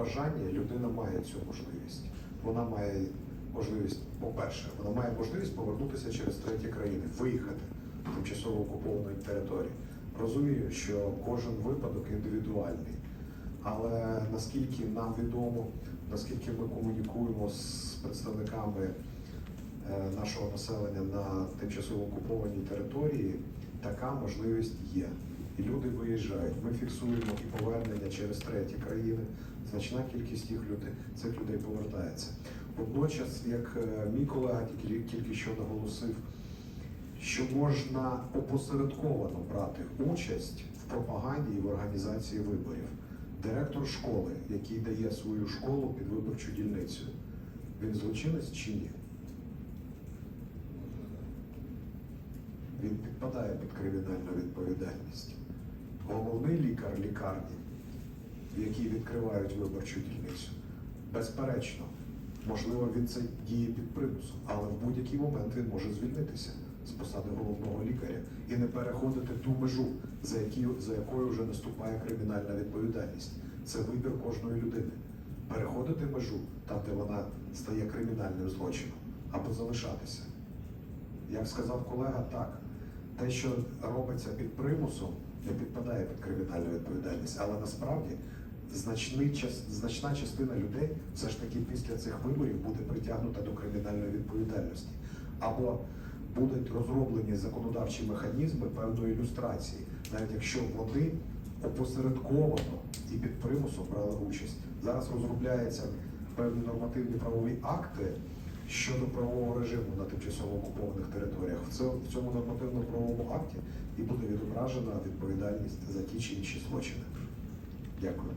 бажання людина має цю можливість. Вона має можливість, по-перше, вона має можливість повернутися через треті країни, виїхати з тимчасово окупованої території. Розумію, що кожен випадок індивідуальний, але наскільки нам відомо, наскільки ми комунікуємо з представниками е, нашого населення на тимчасово окупованій території, така можливість є. І люди виїжджають. Ми фіксуємо і повернення через треті країни. Значна кількість їх людей цих людей повертається. Водночас, як е, мій колега тільки, тільки що наголосив, що можна опосередковано брати участь в пропаганді і в організації виборів. Директор школи, який дає свою школу під виборчу дільницю, він злочинець чи ні? Він підпадає під кримінальну відповідальність. Головний лікар лікарні, в якій відкривають виборчу дільницю, безперечно, можливо, він це діє під примусом, але в будь-який момент він може звільнитися з посади головного лікаря і не переходити ту межу, за, які, за якою вже наступає кримінальна відповідальність. Це вибір кожної людини. Переходити межу там, де вона стає кримінальним злочином, або залишатися. Як сказав колега, так, те, що робиться під примусом, не підпадає під кримінальну відповідальність, але насправді значний, значна частина людей все ж таки після цих виборів буде притягнута до кримінальної відповідальності. Або будуть розроблені законодавчі механізми певної ілюстрації, навіть якщо вони опосередковано і під примусом брали участь. Зараз розробляються певні нормативні правові акти щодо правового режиму на тимчасово окупованих територіях. В цьому, нормативно-правовому акті і буде відображена відповідальність за ті чи інші злочини. Дякую.